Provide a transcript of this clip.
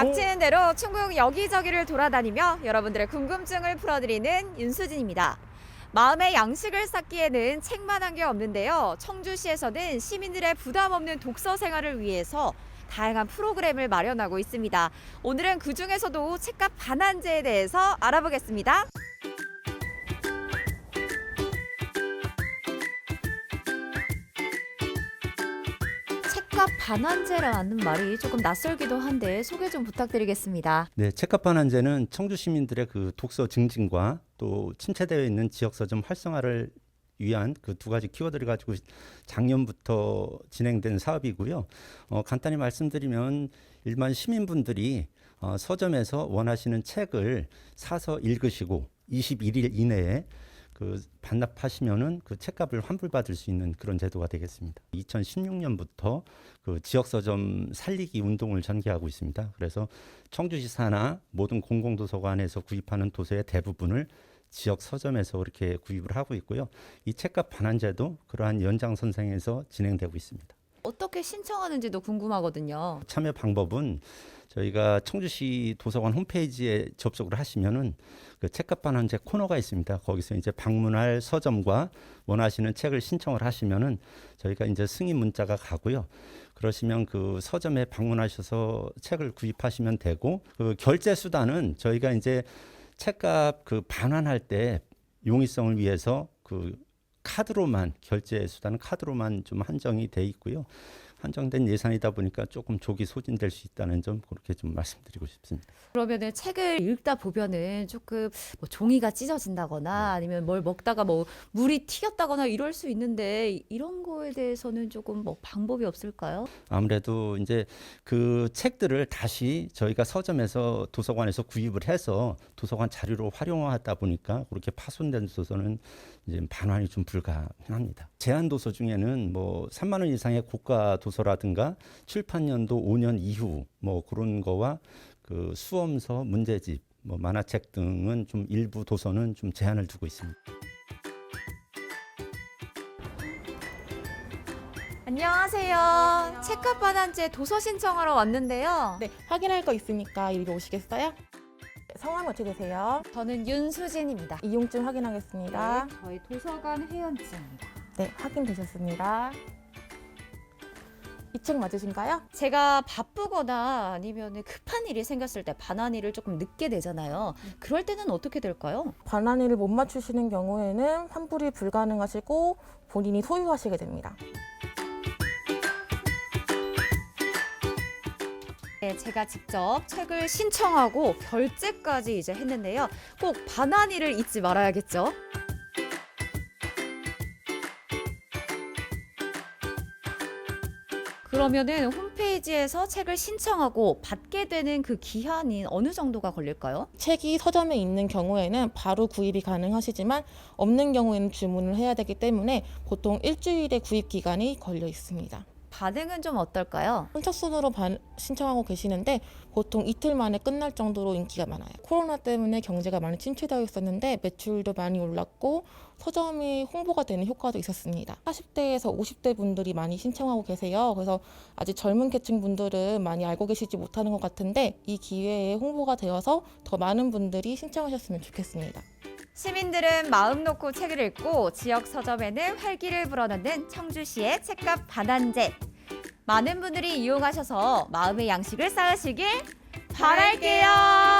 닥치는 대로 충북 여기저기를 돌아다니며 여러분들의 궁금증을 풀어드리는 윤수진입니다. 마음의 양식을 쌓기에는 책만 한 게 없는데요. 청주시에서는 시민들의 부담 없는 독서 생활을 위해서 다양한 프로그램을 마련하고 있습니다. 오늘은 그 중에서도 책값 반환제에 대해서 알아보겠습니다. 책값 반환제라는 말이 조금 낯설기도 한데 소개 좀 부탁드리겠습니다. 네, 책값 반환제는 청주 시민들의 그 독서 증진과 또 침체되어 있는 지역 서점 활성화를 위한 그 두 가지 키워드를 가지고 작년부터 진행된 사업이고요. 어, 간단히 말씀드리면 일반 시민분들이 어, 서점에서 원하시는 책을 사서 읽으시고 21일 이내에 그 반납하시면은 그 책값을 환불받을 수 있는 그런 제도가 되겠습니다. 2016년부터 그 지역 서점 살리기 운동을 전개하고 있습니다. 그래서 청주시 산하 모든 공공도서관에서 구입하는 도서의 대부분을 지역 서점에서 그렇게 구입을 하고 있고요. 이 책값 반환제도 그러한 연장 선상에서 진행되고 있습니다. 어떻게 신청하는지도 궁금하거든요. 참여 방법은 저희가 청주시 도서관 홈페이지에 접속을 하시면은 그 책값 반 환제 코너가 있습니다. 거기서 이제 방문할 서점과 원하시는 책을 신청을 하시면은 저희가 이제 승인 문자가 가고요. 그러시면 그 서점에 방문하셔서 책을 구입하시면 되고 그 결제 수단은 저희가 이제 책값 그 반환할 때 용이성을 위해서 그 카드로만 결제 수단은 카드로만 좀 한정이 돼 있고요. 한정된 예산이다 보니까 조금 조기 소진될 수 있다는 점 그렇게 좀 말씀드리고 싶습니다. 그러면은 책을 읽다 보면은 조금 뭐 종이가 찢어진다거나 아니면 뭘 먹다가 뭐 물이 튀겼다거나 이럴 수 있는데 이런 거에 대해서는 조금 뭐 방법이 없을까요? 아무래도 이제 그 책들을 다시 저희가 서점에서 도서관에서 구입을 해서 도서관 자료로 활용하다 보니까 그렇게 파손된 도서는 이제 반환이 좀 불가능합니다. 제한 도서 중에는 뭐 3만 원 이상의 고가 도서 라든가 출판 연도 5년 이후 뭐 그런 거와 그 수험서 문제집 뭐 만화책 등은 좀 일부 도서는 좀 제한을 두고 있습니다. 안녕하세요. 책값 반환제 도서 신청하러 왔는데요. 네, 확인할 거 있으니까 이리 오시겠어요? 네, 성함 어떻게 되세요? 저는 윤수진입니다. 이용증 확인하겠습니다. 네, 저희 도서관 회원증입니다. 네, 확인되셨습니다. 이 책 맞으신가요? 제가 바쁘거나 아니면 급한 일이 생겼을 때 반환일을 조금 늦게 되잖아요. 그럴 때는 어떻게 될까요? 반환일을 못 맞추시는 경우에는 환불이 불가능하시고 본인이 소유하시게 됩니다. 네, 제가 직접 책을 신청하고 결제까지 이제 했는데요. 꼭 반환일을 잊지 말아야겠죠. 그러면은 홈페이지에서 책을 신청하고 받게 되는 그 기한이 어느 정도가 걸릴까요? 책이 서점에 있는 경우에는 바로 구입이 가능하시지만 없는 경우에는 주문을 해야 되기 때문에 보통 일주일의 구입 기간이 걸려 있습니다. 반응은 좀 어떨까요? 선착순으로 반- 신청하고 계시는데 보통 이틀 만에 끝날 정도로 인기가 많아요. 코로나 되문에 경제가 많이 침체되어 있었는데 매출도 많이 올랐고 서점이 홍보가 되는 효과도 있었습니다. 40대에서 50대 분들이 많이 신청하고 계세요. 그래서 아직 젊은 계층 분들은 많이 알고 계시지 못하는 것 같은데 이 기회에 홍보가 되어서 더 많은 분들이 신청하셨으면 좋겠습니다. 시민들은 마음 놓고 책을 읽고 지역 서점에는 활기를 불어넣는 청주시의 책값 반환제. 많은 분들이 이용하셔서 마음의 양식을 쌓으시길 바랄게요.